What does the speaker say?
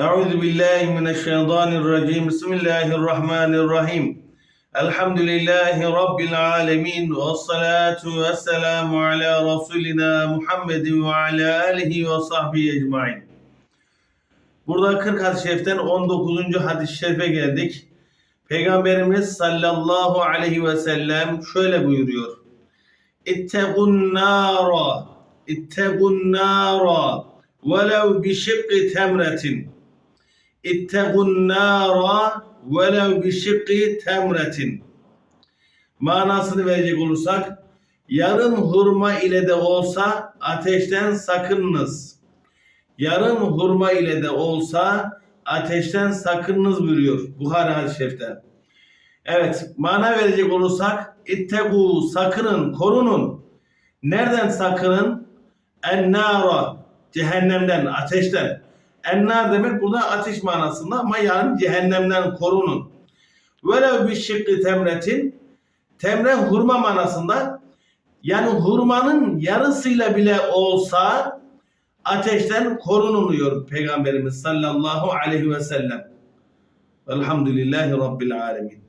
أعوذ بالله من الشيطان الرجيم بسم الله الرحمن الرحيم الحمد لله رب العالمين والصلاة والسلام على رسولنا محمد وعلى آله وصحبه أجمعين Burada 40 hadis-i şeriften 19. hadis-i şerife geldik. Peygamberimiz sallallahu aleyhi ve sellem şöyle buyuruyor. İttegun nara, ittegun nara, velev bi şıkkı temretin. İttegun nara, velev bi şıkkı temretin. Manasını verecek olursak, yarım hurma ile de olsa ateşten sakınınız. Yarım hurma ile de olsa ateşten sakınınız buyuruyor Buhari hadis-i şerifte. Evet, mana verecek olursak ittegu sakının, korunun. Nereden sakının? Ennara cehennemden, ateşten. Ennar demek burada ateş manasında ama yani cehennemden korunun. Velev bir şıkkı temretin temre hurma manasında yani hurmanın yarısıyla bile olsa ateşten korunuluyor Peygamberimiz sallallahu aleyhi ve sellem. Velhamdülillahi Rabbil alemin.